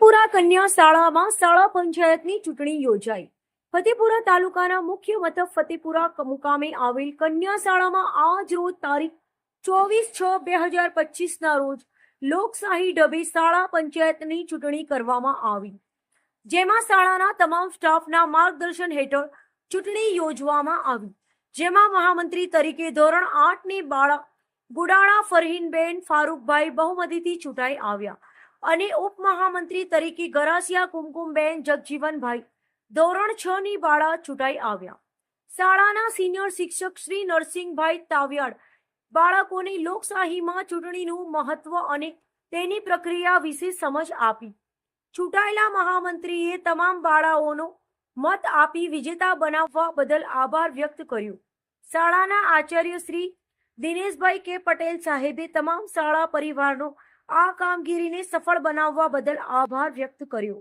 ફતેપુરા કન્યા શાળામાં શાળા પંચાયતની ચૂંટણી યોજાઈ. ફતેપુરા તાલુકાના મુખ્ય મથક ફતેપુરા મુકામે આવેલ કન્યા શાળામાં આજ રોજ તારીખ ચોવીસ છ બે હજાર પચીસના રોજ લોકશાહી ઢબે શાળા પંચાયતની ચૂંટણી કરવામાં આવી. જેમાં શાળાના તમામ સ્ટાફના માર્ગદર્શન હેઠળ ચૂંટણી યોજવામાં આવી. જેમાં મહામંત્રી તરીકે ધોરણ આઠની બાળા ગુડાણા ફરહીનબેન ફારૂકભાઈ બહુમતીથી ચૂંટાઈ આવ્યા. અને ઉપમહામંત્રી તરીકે ગરાસિયા કુમકુમબેન જગજીવનભાઈ ધોરણ છ ની બાળા ચૂંટાઈ આવ્યા. શાળાના સિનિયર શિક્ષક શ્રી નરસિંહભાઈ તાવ્યાડ બાળકોને લોકશાહીમાં ચૂંટણીનું મહત્વ અને તેની પ્રક્રિયા વિશે સમજ આપી. ચૂંટાયેલા મહામંત્રીએ તમામ બાળાઓનો મત આપી વિજેતા બનાવવા બદલ આભાર વ્યક્ત કર્યો. શાળાના આચાર્ય શ્રી દિનેશભાઈ કે પટેલ સાહેબે તમામ શાળા પરિવારનો આ કામગીરીને સફળ બનાવવા બદલ આભાર વ્યક્ત કર્યો.